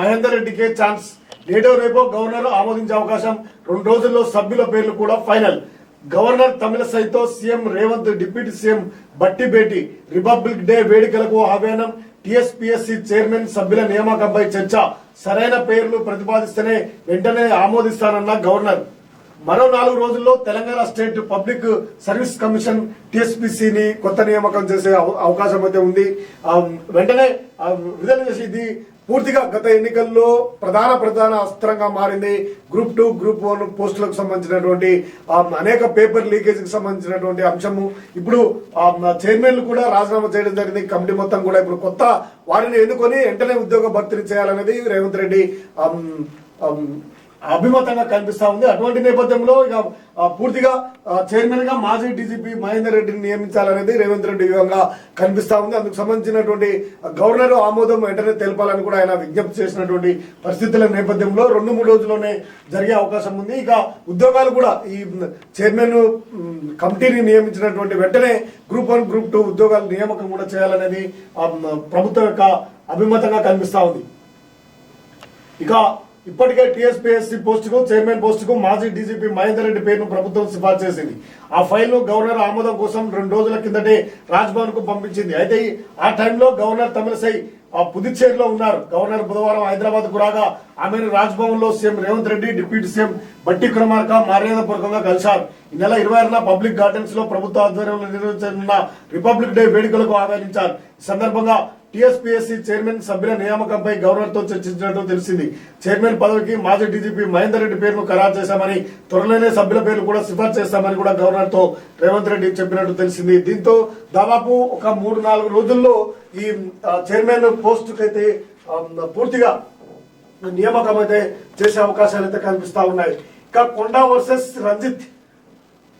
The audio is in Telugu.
మహేందర్ రెడ్డికే ఛాన్స్. నేడో రేపో గవర్నర్ ఆమోదించే అవకాశం. రెండు రోజుల్లో సభ్యుల పేర్లు కూడా final. Governor తమిళసైతో CM Revanth deputy CM Bhatti భేటీ. రిపబ్లిక్ డే వేడుకలకు ఆహ్వానం. టీఎస్పీఎస్సీ చైర్మన్ సభ్యుల నియామకంపై చర్చ. సరైన పేర్లు ప్రతిపాదిస్తేనే వెంటనే ఆమోదిస్తానన్న గవర్నర్. మరో నాలుగు రోజుల్లో Telangana state public service commission టిఎస్పిసిని కొత్త నియామకం చేసే అవ- అవకాశం అయితే ఉంది. వెంటనే ఆ, విడుదల చేసి ఇది పూర్తిగా గత ఎన్నికల్లో ప్రధాన ప్రధాన అస్త్రంగా మారింది. గ్రూప్ టూ గ్రూప్ వన్ పోస్టులకు సంబంధించినటువంటి అనేక పేపర్ లీకేజీకి సంబంధించినటువంటి అంశము. ఇప్పుడు ఆ, చైర్మన్లు కూడా రాజీనామా చేయడం జరిగింది. కమిటీ మొత్తం కూడా ఇప్పుడు కొత్త వారిని ఎన్నుకొని వెంటనే ఉద్యోగ భర్తీ చేయాలనేది రేవంత్ రెడ్డి అభిమతంగా కనిపిస్తా ఉంది. అటువంటి నేపథ్యంలో ఇక పూర్తిగా చైర్మన్గా మాజీ డీజీపీ మహేందర్ రెడ్డిని నియమించాలనేది రేవంత్ రెడ్డి వ్యూహంగా కనిపిస్తా ఉంది. అందుకు సంబంధించినటువంటి గవర్నర్ ఆమోదం వెంటనే తెలపాలని కూడా ఆయన విజ్ఞప్తి చేసినటువంటి పరిస్థితుల నేపథ్యంలో రెండు మూడు రోజుల్లోనే జరిగే అవకాశం ఉంది. ఇక ఉద్యోగాలు కూడా ఈ చైర్మన్ కమిటీని నియమించినటువంటి వెంటనే గ్రూప్ వన్ గ్రూప్ టూ ఉద్యోగాలు నియామకం కూడా చేయాలనేది ప్రభుత్వం యొక్క అభిమతంగా కనిపిస్తా ఉంది. ఇక ఇప్పటికే టీఎస్పీఎస్సీ పోస్టుకు చైర్మన్ పోస్టుకు మాజీ డీజీపీ మహేందర్ రెడ్డి పేరును ప్రభుత్వం సిఫార్సు చేసింది. ఆ ఫైల్ గవర్నర్ ఆమోదం కోసం రెండు రోజుల కిందటే రాజ్భవన్కు పంపించింది. అయితే ఆ టైంలో గవర్నర్ తమిళసై ఆ పుదుచ్చేరిలో ఉన్నారు. గవర్నర్ బుధవారం హైదరాబాద్కు రాగా ఆమెను రాజ్భవన్లో CM Revanth Reddy deputy CM Bhatti కుమార్క మర్యాదపూర్వకంగా కలిశారు. ఈ నెల ఇరవై ఆరున పబ్లిక్ గార్డెన్స్లో ప్రభుత్వ ఆధ్వర్యంలో నిర్వహించనున్న రిపబ్లిక్ డే వేడుకలకు ఆహ్వానించారు. ఈ సందర్భంగా టీఎస్పీఎస్సీ చైర్మన్ సభ్యుల నియామకంపై గవర్నర్తో చర్చించినట్లు చర్చించినట్టు తెలిసింది. చైర్మన్ పదవికి మాజీ డీజీపీ మహేందర్ రెడ్డి పేరును ఖరారు చేశామని త్వరలోనే సభ్యుల పేర్లు కూడా సిఫార్సు చేస్తామని కూడా గవర్నర్తో రేవంత్ రెడ్డి చెప్పినట్టు తెలిసింది. దీంతో దాదాపు ఒక మూడు నాలుగు రోజుల్లో ఈ చైర్మన్ పోస్టుకైతే పూర్తిగా నియామకం అయితే చేసే అవకాశాలు అయితే కనిపిస్తా ఉన్నాయి. ఇక కొండా వర్సెస్ రంజిత్